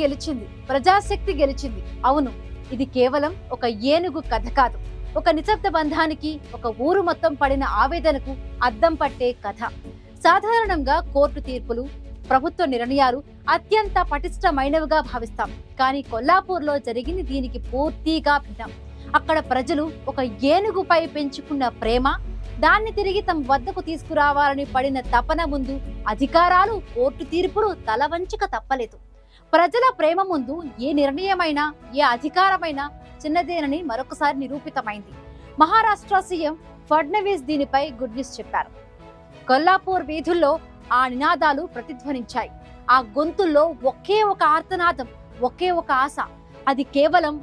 గెలిచింది ప్రజాశక్తి గెలిచింది. అవును ఇది కేవలం ఒక ఏనుగు కథ కాదు. ఒక నిశ్శబ్ద బంధానికి ఒక ఊరు మొత్తం పడిన ఆవేదనకు అద్దం పట్టే కథ. సాధారణంగా కోర్టు తీర్పులు ప్రభుత్వ నిర్ణయాలు అత్యంత పటిష్టమైనవిగా భావిస్తాం. కానీ కొల్లాపూర్లో జరిగింది దీనికి పూర్తిగా భిన్నం. అక్కడ ప్రజలు ఒక ఏనుగుపై పెంచుకున్న ప్రేమ దాన్ని తిరిగి తమ వద్దకు తీసుకురావాలని పడిన తపన ముందు అధికారాలు కోర్టు తీర్పులు తల వంచక తప్పలేదు. ప్రజల ప్రేమ ముందు ఏ నిర్ణయమైనా ఏ అధికారమైనా చిన్నదేనని మరొకసారి నిరూపితమైంది. మహారాష్ట్ర సీఎం ఫడ్నవీస్ దీనిపై గుడ్ న్యూస్ చెప్పారు. కొల్లాపూర్ వీధుల్లో ఆ నినాదాలు ప్రతిధ్వనించాయి. ఆ గొంతుల్లో ఒకే ఒక ఆర్తనాదం ఒకే ఒక ఆశ. అది కేవలం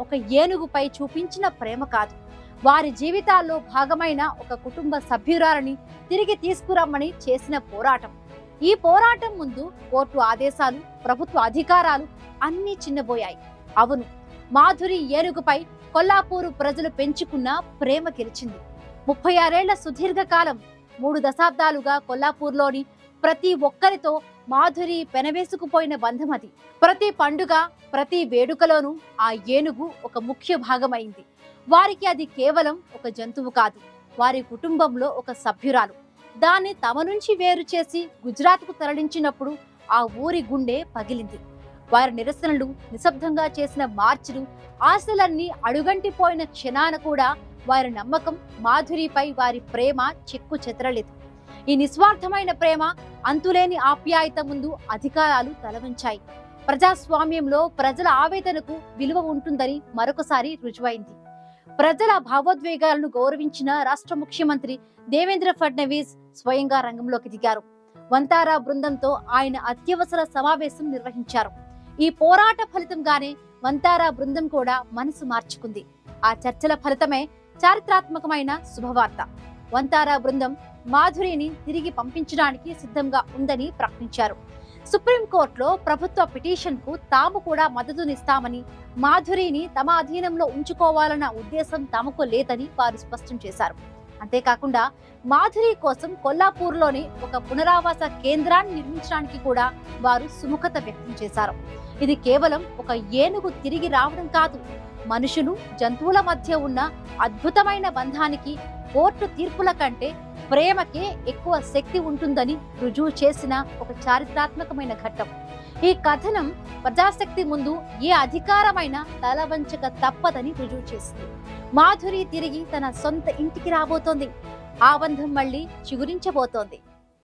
ఒక ఏనుగుపై చూపించిన ప్రేమ కాదు. వారి జీవితాల్లో భాగమైన ఒక కుటుంబ సభ్యురాలని తిరిగి తీసుకురమ్మని చేసిన పోరాటం. ఈ పోరాటం ముందు కోర్టు ఆదేశాలు ప్రభుత్వ అధికారాలు అన్నీ చిన్నబోయాయి. అవును మాధురి ఏనుగుపై కొల్లాపూరు ప్రజలు పెంచుకున్న ప్రేమ గెలిచింది. ముప్పై ఆరేళ్ళ సుదీర్ఘకాలం మూడు దశాబ్దాలుగా కొల్లాపూర్లోని ప్రతి ఒక్కరితో మాధురి పెనవేసుకుపోయిన బంధం అది. ప్రతి పండుగ ప్రతి వేడుకలోనూ ఆ ఏనుగు ఒక ముఖ్య భాగమైంది. వారికి అది కేవలం ఒక జంతువు కాదు వారి కుటుంబంలో ఒక సభ్యురాలు. దాన్ని తమ నుంచి వేరు చేసి గుజరాత్కు తరలించినప్పుడు ఆ ఊరి గుండె పగిలింది. వారి నిరసనలు నిశ్శబ్దంగా చేసిన మార్చులు ఆశలన్నీ అడుగంటిపోయిన క్షణాన కూడా వారి నమ్మకం మాధురిపై వారి ప్రేమ చెక్కు చెదరలేదు. ఈ నిస్వార్థమైన ప్రేమ అంతులేని ఆప్యాయత ముందు అధికారాలు తలవంచాయి. ప్రజాస్వామ్యంలో ప్రజల ఆవేదనకు విలువ ఉంటుందని మరొకసారి రుజువైంది. ప్రజల భావోద్వేగాలను గౌరవించిన రాష్ట్ర ముఖ్యమంత్రి దేవేంద్ర ఫడ్నవీస్ స్వయంగా రంగంలోకి దిగారు. వంతారా బృందంతో ఆయన అత్యవసర సమావేశం నిర్వహించారు. ఈ పోరాట ఫలితంగానే వంతారా బృందం కూడా మనసు మార్చుకుంది. ఆ చర్చల ఫలితమే చారిత్రాత్మకమైన శుభవార్త. వంతారా బృందం మాధురిని తిరిగి పంపించడానికి సిద్ధంగా ఉందని ప్రకటించారు. సుప్రీంకోర్టులో ప్రభుత్వ పిటిషన్కు తాము కూడా మద్దతునిస్తామని మాధురిని తమ అధీనంలో ఉంచుకోవాలన్న ఉద్దేశం తమకు లేదని వారు స్పష్టం చేశారు. అంతేకాకుండా మాధురి కోసం కొల్లాపూర్లోని ఒక పునరావాస కేంద్రాన్ని నిర్మించడానికి కూడా వారు సుముఖత వ్యక్తం చేశారు. ఇది కేవలం ఒక ఏనుగు తిరిగి రావడం కాదు. మనుషులు జంతువుల మధ్య ఉన్న అద్భుతమైన బంధానికి కోర్టు తీర్పుల కంటే ప్రేమకే ఎక్కువ శక్తి ఉంటుందని రుజువు చేసిన ఒక చారిత్రాత్మకమైన ఘట్టం. ఈ కథనం ప్రజాశక్తి ముందు ఏ అధికారమైన తలవంచక తప్పదని రుజువు చేసింది. మాధురి తిరిగి తన సొంత ఇంటికి రాబోతోంది. ఆ బంధం మళ్ళీ చిగురించబోతోంది.